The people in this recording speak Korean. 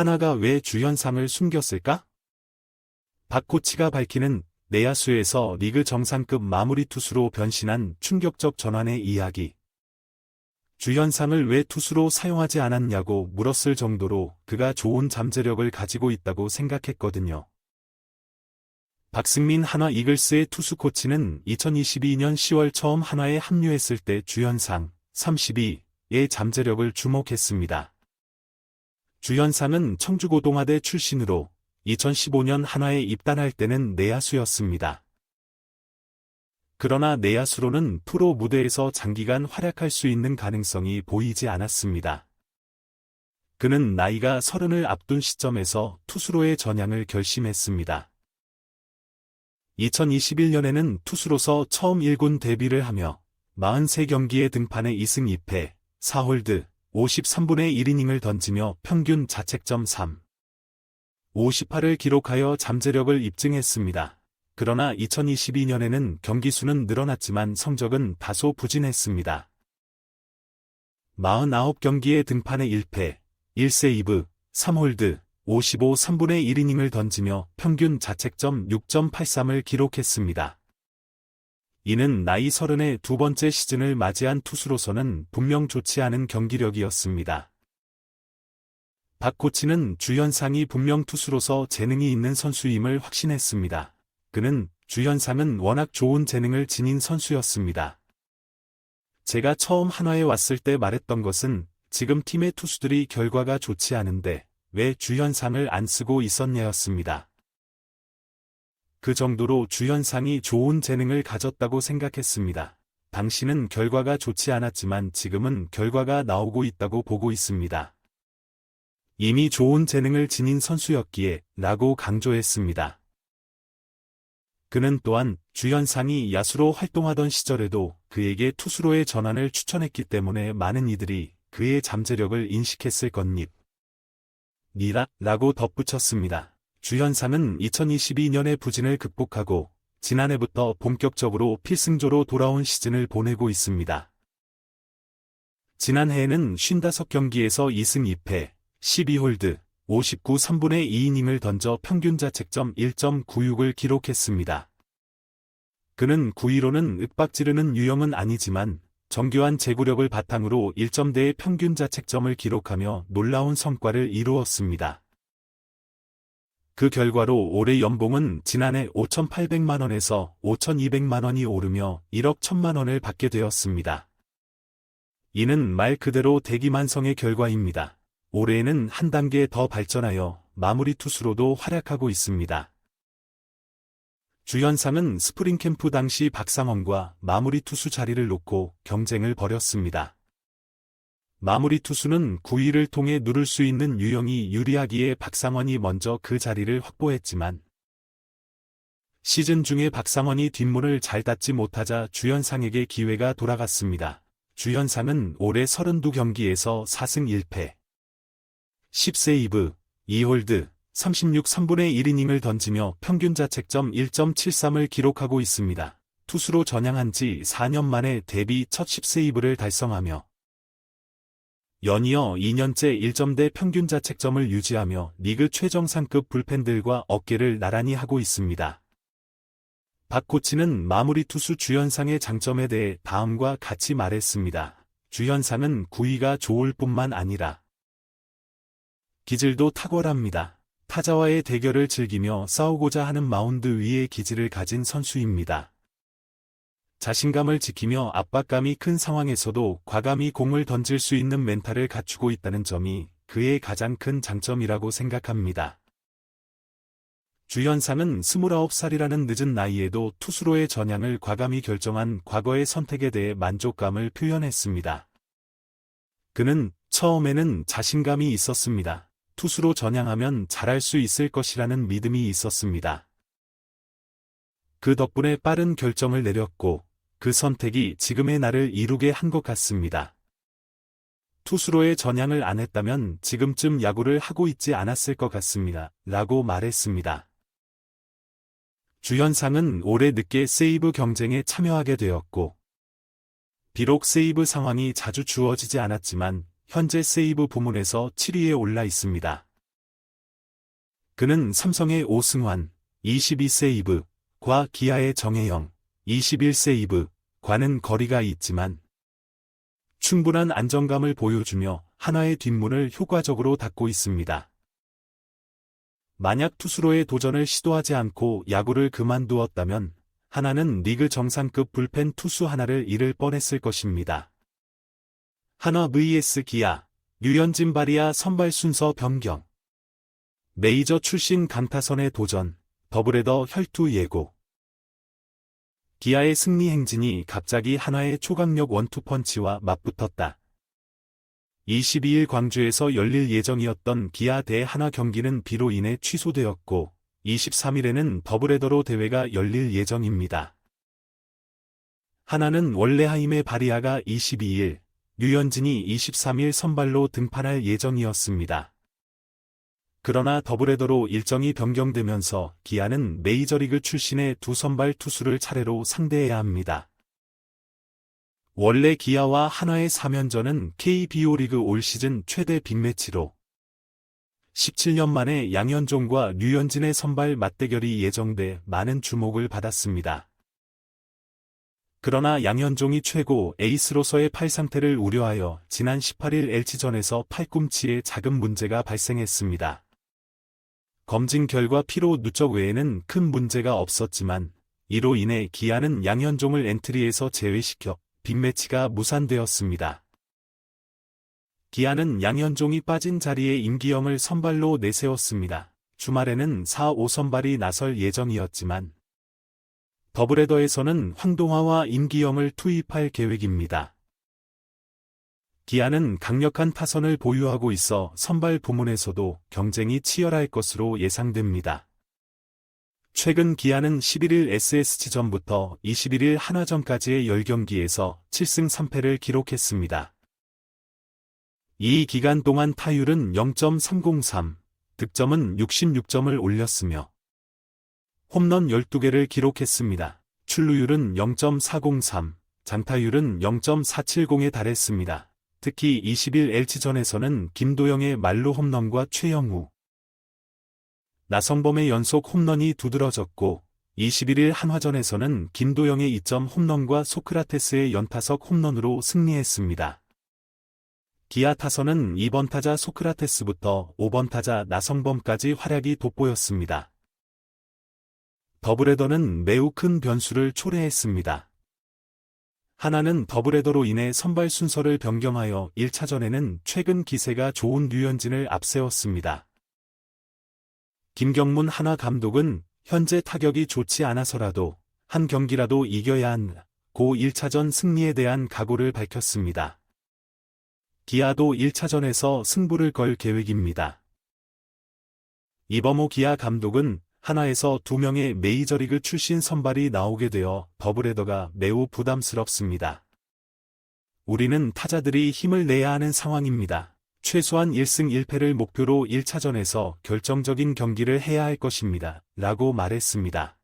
하나가 왜 주연상을 숨겼을까? 박 코치가 밝히는 내야수에서 리그 정상급 마무리 투수로 변신한 충격적 전환의 이야기. 주연상을 왜 투수로 사용하지 않았냐고 물었을 정도로 그가 좋은 잠재력을 가지고 있다고 생각했거든요. 박승민 한화 이글스의 투수 코치는 2022년 10월 처음 한화에 합류했을 때 주연상 32의 잠재력을 주목했습니다. 주연상은 청주고동아대 출신으로 2015년 한화에 입단할 때는 내야수였습니다. 그러나 내야수로는 프로 무대에서 장기간 활약할 수 있는 가능성이 보이지 않았습니다. 그는 나이가 서른을 앞둔 시점에서 투수로의 전향을 결심했습니다. 2021년에는 투수로서 처음 1군 데뷔를 하며 43경기에 등판해 2승 2패, 4홀드, 53분의 1이닝을 던지며 평균 자책점 3. 58을 기록하여 잠재력을 입증했습니다. 그러나 2022년에는 경기 수는 늘어났지만 성적은 다소 부진했습니다. 49경기에 등판해 1패, 1세 2브, 3홀드, 55 3분의 1이닝을 던지며 평균 자책점 6.83을 기록했습니다. 이는 나이 서른의 두 번째 시즌을 맞이한 투수로서는 분명 좋지 않은 경기력이었습니다. 박 코치는 주연상이 분명 투수로서 재능이 있는 선수임을 확신했습니다. 그는 주연상은 워낙 좋은 재능을 지닌 선수였습니다. 제가 처음 한화에 왔을 때 말했던 것은 지금 팀의 투수들이 결과가 좋지 않은데 왜 주연상을 안 쓰고 있었냐였습니다. 그 정도로 주연상이 좋은 재능을 가졌다고 생각했습니다. 당신은 결과가 좋지 않았지만 지금은 결과가 나오고 있다고 보고 있습니다. 이미 좋은 재능을 지닌 선수였기에 라고 강조했습니다. 그는 또한 주연상이 야수로 활동하던 시절에도 그에게 투수로의 전환을 추천했기 때문에 많은 이들이 그의 잠재력을 인식했을 것입니다. 라고 덧붙였습니다. 주현상은 2022년의 부진을 극복하고 지난해부터 본격적으로 필승조로 돌아온 시즌을 보내고 있습니다. 지난해에는 55경기에서 2승 2패, 12홀드, 59 3분의 2이닝을 던져 평균 자책점 1.96을 기록했습니다. 그는 9위로는 윽박지르는 유형은 아니지만 정교한 제구력을 바탕으로 1점대의 평균 자책점을 기록하며 놀라운 성과를 이루었습니다. 그 결과로 올해 연봉은 지난해 5,800만원에서 5,200만원이 오르며 1억 1천만원을 받게 되었습니다. 이는 말 그대로 대기만성의 결과입니다. 올해에는 한 단계 더 발전하여 마무리 투수로도 활약하고 있습니다. 주연상은 스프링 캠프 당시 박상원과 마무리 투수 자리를 놓고 경쟁을 벌였습니다. 마무리 투수는 9위를 통해 누를 수 있는 유형이 유리하기에 박상원이 먼저 그 자리를 확보했지만 시즌 중에 박상원이 뒷문을 잘 닫지 못하자 주연상에게 기회가 돌아갔습니다. 주연상은 올해 32경기에서 4승 1패, 10세 2브, 2홀드, 36 3분의 1이닝을 던지며 평균 자책점 1.73을 기록하고 있습니다. 투수로 전향한 지 4년 만에 데뷔 첫 10세이브를 달성하며 연이어 2년째 1점대 평균 자책점을 유지하며 리그 최정상급 불펜들과 어깨를 나란히 하고 있습니다. 박 코치는 마무리 투수 주연상의 장점에 대해 다음과 같이 말했습니다. 주연상은 구위가 좋을 뿐만 아니라 기질도 탁월합니다. 타자와의 대결을 즐기며 싸우고자 하는 마운드 위의 기질을 가진 선수입니다. 자신감을 지키며 압박감이 큰 상황에서도 과감히 공을 던질 수 있는 멘탈을 갖추고 있다는 점이 그의 가장 큰 장점이라고 생각합니다. 주연상은 29살이라는 늦은 나이에도 투수로의 전향을 과감히 결정한 과거의 선택에 대해 만족감을 표현했습니다. 그는 처음에는 자신감이 있었습니다. 투수로 전향하면 잘할 수 있을 것이라는 믿음이 있었습니다. 그 덕분에 빠른 결정을 내렸고 그 선택이 지금의 나를 이루게 한 것 같습니다. 투수로의 전향을 안 했다면 지금쯤 야구를 하고 있지 않았을 것 같습니다. 라고 말했습니다. 주연상은 올해 늦게 세이브 경쟁에 참여하게 되었고, 비록 세이브 상황이 자주 주어지지 않았지만 현재 세이브 부문에서 7위에 올라 있습니다. 그는 삼성의 오승환, 22세이브, 과 기아의 정혜영, 21세 이브, 과는 거리가 있지만 충분한 안정감을 보여주며 하나의 뒷문을 효과적으로 닫고 있습니다. 만약 투수로의 도전을 시도하지 않고 야구를 그만두었다면 하나는 리그 정상급 불펜 투수 하나를 잃을 뻔했을 것입니다. 하나 vs 기아, 류현진 바리아 선발 순서 변경. 메이저 출신 강타선의 도전, 더블헤더 혈투 예고. 기아의 승리 행진이 갑자기 하나의 초강력 원투펀치와 맞붙었다. 22일 광주에서 열릴 예정이었던 기아 대 하나 경기는 비로 인해 취소되었고, 23일에는 더블헤더로 대회가 열릴 예정입니다. 하나는 원래 하임의 바리아가 22일, 류현진이 23일 선발로 등판할 예정이었습니다. 그러나 더블헤더로 일정이 변경되면서 기아는 메이저리그 출신의 두 선발 투수를 차례로 상대해야 합니다. 원래 기아와 한화의 3연전은 KBO 리그 올 시즌 최대 빅매치로 17년 만에 양현종과 류현진의 선발 맞대결이 예정돼 많은 주목을 받았습니다. 그러나 양현종이 최고 에이스로서의 팔 상태를 우려하여 지난 18일 LG전에서 팔꿈치에 작은 문제가 발생했습니다. 검진 결과 피로 누적 외에는 큰 문제가 없었지만 이로 인해 기아는 양현종을 엔트리에서 제외시켜 빅매치가 무산되었습니다. 기아는 양현종이 빠진 자리에 임기영을 선발로 내세웠습니다. 주말에는 4, 5선발이 나설 예정이었지만 더블헤더에서는 황동화와 임기영을 투입할 계획입니다. 기아는 강력한 타선을 보유하고 있어 선발 부문에서도 경쟁이 치열할 것으로 예상됩니다. 최근 기아는 11일 SSG전부터 21일 한화전까지의 10경기에서 7승 3패를 기록했습니다. 이 기간 동안 타율은 0.303, 득점은 66점을 올렸으며 홈런 12개를 기록했습니다. 출루율은 0.403, 장타율은 0.470에 달했습니다. 특히 20일 LG전에서는 김도영의 말루 홈런과 최영우, 나성범의 연속 홈런이 두드러졌고 21일 한화전에서는 김도영의 2점 홈런과 소크라테스의 연타석 홈런으로 승리했습니다. 기아 타선은 2번 타자 소크라테스부터 5번 타자 나성범까지 활약이 돋보였습니다. 더블헤더는 매우 큰 변수를 초래했습니다. 하나는 더블헤더로 인해 선발 순서를 변경하여 1차전에는 최근 기세가 좋은 류현진을 앞세웠습니다. 김경문 하나 감독은 현재 타격이 좋지 않아서라도 한 경기라도 이겨야 한 고 1차전 승리에 대한 각오를 밝혔습니다. 기아도 1차전에서 승부를 걸 계획입니다. 이범호 기아 감독은 하나에서 두 명의 메이저리그 출신 선발이 나오게 되어 더블헤더가 매우 부담스럽습니다. 우리는 타자들이 힘을 내야 하는 상황입니다. 최소한 1승 1패를 목표로 1차전에서 결정적인 경기를 해야 할 것입니다. 라고 말했습니다.